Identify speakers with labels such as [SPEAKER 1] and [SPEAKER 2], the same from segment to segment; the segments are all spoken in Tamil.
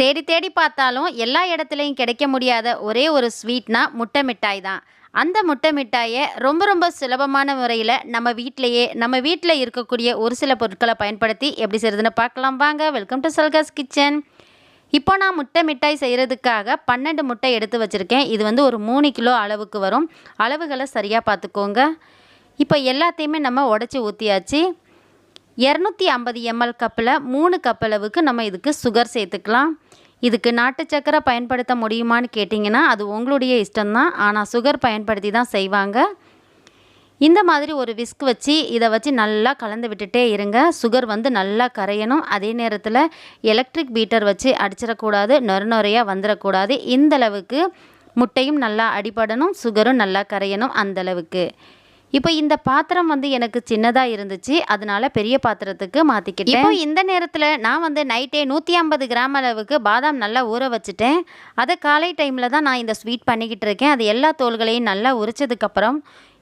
[SPEAKER 1] தேடி தேடி பார்த்தாலும் எல்லா இடத்துலையும் கிடைக்க முடியாத ஒரே ஒரு ஸ்வீட்னா முட்டை மிட்டாய் தான். அந்த முட்டை மிட்டாயை ரொம்ப ரொம்ப சுலபமான முறையில் நம்ம வீட்டிலையே நம்ம வீட்டில் இருக்கக்கூடிய ஒரு சில பொருட்களை பயன்படுத்தி எப்படி செய்கிறதுன்னு பார்க்கலாம் வாங்க. வெல்கம் டு சல்காஸ் கிச்சன் இப்போ நான் முட்டை மிட்டாய் செய்கிறதுக்காக பன்னெண்டு முட்டை எடுத்து வச்சுருக்கேன். இது வந்து ஒரு மூணு கிலோ அளவுக்கு வரும். அளவுகளை சரியாக பார்த்துக்கோங்க. இப்போ எல்லாத்தையுமே நம்ம உடச்சி ஊற்றியாச்சு இரநூத்தி ஐம்பது எம்எல் கப்பில் மூணு கப் அளவுக்கு நம்ம இதுக்கு சுகர் சேர்த்துக்கலாம். இதுக்கு நாட்டு சக்கரை பயன்படுத்த முடியுமான்னு கேட்டிங்கன்னா அது உங்களுடைய இஷ்டம்தான். ஆனால் சுகர் பயன்படுத்தி தான் செய்வாங்க. இந்த மாதிரி ஒரு விஸ்க் வச்சு இதை வச்சு நல்லா கலந்து விட்டுட்டே இருங்க. சுகர் வந்து நல்லா கரையணும். அதே நேரத்தில் எலக்ட்ரிக் பீட்டர் வச்சு அடிச்சிடக்கூடாது. நொறு நொறையாக வந்துடக்கூடாது. இந்தளவுக்கு முட்டையும் நல்லா அடிபடணும். சுகரும் நல்லா கரையணும் அந்தளவுக்கு இப்போ இந்த பாத்திரம் வந்து எனக்கு சின்னதாக இருந்துச்சு. அதனால பெரிய பாத்திரத்துக்கு மாற்றிக்கிட்டேன் இப்போ இந்த நேரத்தில் நான் வந்து நைட்டே நூற்றி ஐம்பது கிராம் அளவுக்கு பாதாம் நல்லா ஊற வச்சுட்டேன். அதை காலை டைமில் தான் நான் இந்த ஸ்வீட் பண்ணிக்கிட்டு இருக்கேன். அது எல்லா தோல்களையும் நல்லா உரிச்சதுக்கப்புறம்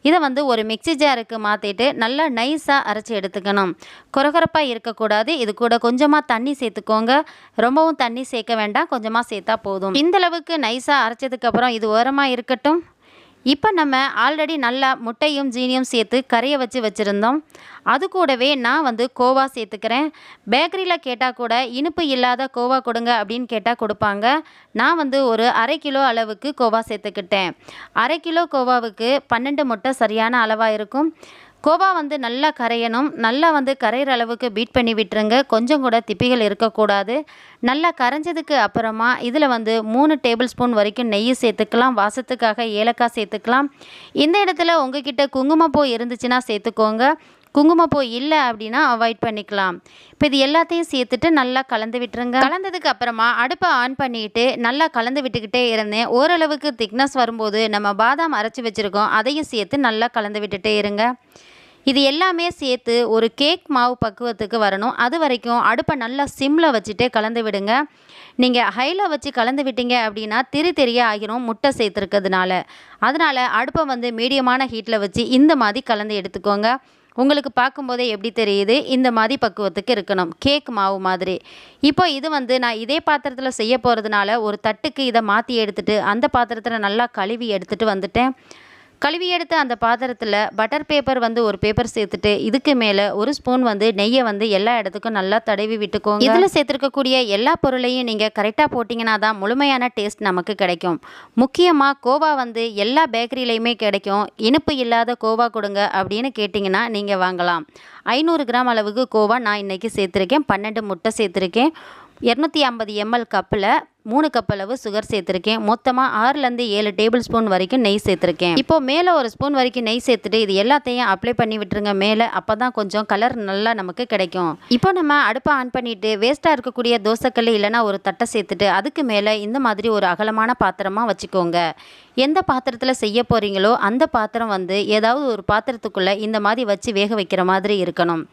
[SPEAKER 1] இதை வந்து ஒரு மிக்சி ஜாருக்கு மாற்றிட்டு நல்லா நைஸாக அரைச்சி எடுத்துக்கணும். குறகுறப்பாக இருக்கக்கூடாது. இது கூட கொஞ்சமாக தண்ணி சேர்த்துக்கோங்க. ரொம்பவும் தண்ணி சேர்க்க வேண்டாம். கொஞ்சமாக சேர்த்தா போதும். இந்தளவுக்கு நைஸாக அரைச்சதுக்கப்புறம் இது ஓரமாக இருக்கட்டும். இப்போ நம்ம ஆல்ரெடி நல்லா முட்டையும் ஜீனியும் சேர்த்து கரையை வச்சு வச்சுருந்தோம். அது கூடவே நான் வந்து கோவா சேர்த்துக்கிறேன். பேக்கரியில் கேட்டால் கூட இனிப்பு இல்லாத கோவா கொடுங்க அப்படின்னு கேட்டால் கொடுப்பாங்க. நான் வந்து ஒரு அரை கிலோ அளவுக்கு கோவா சேர்த்துக்கிட்டேன். அரை கிலோ கோவாவுக்கு பன்னெண்டு முட்டை சரியான அளவாக இருக்கும். கோவா வந்து நல்லா கரையணும். நல்லா வந்து கரையிற அளவுக்கு பீட் பண்ணி விட்டுருங்க. கொஞ்சம் கூட திப்பிகள் இருக்கக்கூடாது. நல்லா கரைஞ்சதுக்கு அப்புறமா இதில் வந்து மூணு டேபிள் ஸ்பூன் வரைக்கும் நெய் சேர்த்துக்கலாம். வாசத்துக்காக ஏலக்காய் சேர்த்துக்கலாம். இந்த இடத்துல உங்ககிட்ட குங்குமப்பூ இருந்துச்சுன்னா சேர்த்துக்கோங்க. குங்குமப்பூ இல்லை அப்படின்னா அவாய்ட் பண்ணிக்கலாம். இப்போ இது எல்லாத்தையும் சேர்த்துட்டு நல்லா கலந்து விட்டுருங்க. கலந்ததுக்கு அப்புறமா அடுப்பை ஆன் பண்ணிட்டு நல்லா கலந்து விட்டுக்கிட்டே இருந்தேன். ஓரளவுக்கு திக்னஸ் வரும்போது நம்ம பாதாம் அரைச்சி வச்சுருக்கோம். அதையும் சேர்த்து நல்லா கலந்து விட்டுட்டே இருங்க. இது எல்லாமே சேர்த்து ஒரு கேக் மாவு பக்குவத்துக்கு வரணும். அது வரைக்கும் அடுப்பை நல்லா சிம்மில் வச்சுட்டே கலந்து விடுங்க. நீங்கள் ஹையில் வச்சு கலந்து விட்டீங்க அப்படின்னா திரி தெரிய ஆகிரும் முட்டை சேர்த்துருக்கிறதுனால. அதனால் அடுப்பை வந்து மீடியமான ஹீட்டில் வச்சு இந்த மாதிரி கலந்து எடுத்துக்கோங்க. உங்களுக்கு பார்க்கும்போதே எப்படி தெரியுது? இந்த மாதிரி பக்குவத்துக்கு இருக்கணும். கேக் மாவு மாதிரி. இப்போ இது வந்து நான் இதே பாத்திரத்தில் செய்ய போகிறதுனால ஒரு தட்டுக்கு இதை மாற்றி எடுத்துகிட்டு அந்த பாத்திரத்தில் நல்லா கழுவி எடுத்துகிட்டு வந்துட்டேன். கழுவி எடுத்த அந்த பாத்திரத்தில் பட்டர் பேப்பர் வந்து ஒரு பேப்பர் சேர்த்துட்டு இதுக்கு மேலே ஒரு ஸ்பூன் வந்து நெய்யை வந்து எல்லா இடத்துக்கும் நல்லா தடவி விட்டுக்கோங்க. இதில் சேர்த்துருக்கக்கூடிய எல்லா பொருளையும் நீங்கள் கரெக்டாக போட்டிங்கன்னா தான் முழுமையான டேஸ்ட் நமக்கு கிடைக்கும். முக்கியமாக கோவா வந்து எல்லா பேக்கரியிலையுமே கிடைக்கும். இனிப்பு இல்லாத கோவா கொடுங்க அப்படின்னு கேட்டிங்கன்னா நீங்கள் வாங்கலாம். ஐநூறு கிராம் அளவுக்கு கோவா நான் இன்றைக்கி சேர்த்துருக்கேன். பன்னெண்டு முட்டை சேர்த்துருக்கேன். இரநூத்தி ஐம்பது எம்எல் கப்பில் மூணு கப் அளவு சுகர் சேர்த்துருக்கேன். மொத்தமாக ஆறுலேருந்து ஏழு டேபிள் ஸ்பூன் வரைக்கும் நெய் சேர்த்துருக்கேன். இப்போ மேலே ஒரு ஸ்பூன் வரைக்கும் நெய் சேர்த்துட்டு இது எல்லாத்தையும் அப்ளை பண்ணி விட்டுருங்க. மேலே அப்போ தான் கொஞ்சம் கலர் நல்லா நமக்கு கிடைக்கும். இப்போ நம்ம அடுப்பை ஆன் பண்ணிவிட்டு வேஸ்ட்டாக இருக்கக்கூடிய தோசைக்கல் இல்லைனா ஒரு தட்டை சேர்த்துட்டு அதுக்கு மேலே இந்த மாதிரி ஒரு அகலமான பாத்திரமாக வச்சுக்கோங்க. எந்த பாத்திரத்தில் செய்ய போகிறீங்களோ அந்த பாத்திரம் வந்து ஏதாவது ஒரு பாத்திரத்துக்குள்ளே இந்த மாதிரி வச்சு வேக வைக்கிற மாதிரி இருக்கணும்.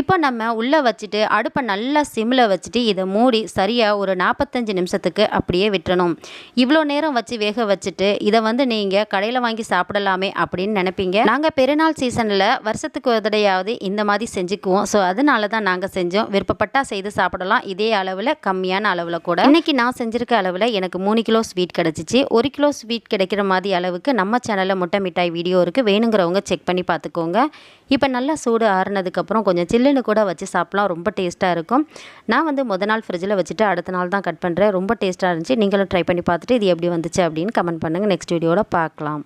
[SPEAKER 1] இப்போ நம்ம உள்ளே வச்சுட்டு அடுப்பை நல்லா சிம்மில் வச்சுட்டு இதை மூடி சரியாக ஒரு நாற்பத்தஞ்சு நிமிஷத்துக்கு அப்படியே விட்டுறணும். இவ்வளோ நேரம் வச்சு வேக வச்சுட்டு இதை வந்து நீங்கள் கடையில் வாங்கி சாப்பிடலாமே அப்படின்னு நினைப்பீங்க. நாங்கள் பெருநாள் சீசனில் வருஷத்துக்கு ஒரு தடையாவது இந்த மாதிரி செஞ்சுக்குவோம். ஸோ அதனால தான் நாங்கள் செஞ்சோம். விருப்பப்பட்டா செய்து சாப்பிடலாம். இதே அளவில் கம்மியான அளவில் கூட. இன்றைக்கி நான் செஞ்சுருக்க அளவில் எனக்கு மூணு கிலோ ஸ்வீட் கிடச்சிச்சு. ஒரு கிலோ ஸ்வீட் கிடைக்கிற மாதிரி அளவுக்கு நம்ம சேனலில் முட்டை மிட்டாய் வீடியோ இருக்குது வேணுங்கிறவங்க செக் பண்ணி பார்த்துக்கோங்க. இப்போ நல்லா சூடு ஆறுனதுக்கப்புறம் கொஞ்சம் சில்லுன்னு கூட வச்சு சாப்பிட்லாம். ரொம்ப டேஸ்ட்டாக இருக்கும். நான் வந்து முத நாள் ஃப்ரிட்ஜில் வச்சுட்டு அடுத்த நாள் தான் கட் பண்ணுறேன் ரொம்ப ரொம்ப டேஸ்ட்டாக இருந்துச்சு. நீங்களும் ட்ரை பண்ணி பார்த்துட்டு இது எப்படி வந்துச்சு அப்படின்னு கமெண்ட் பண்ணுங்கள் நெக்ஸ்ட் வீடியோவில் பார்க்கலாம்.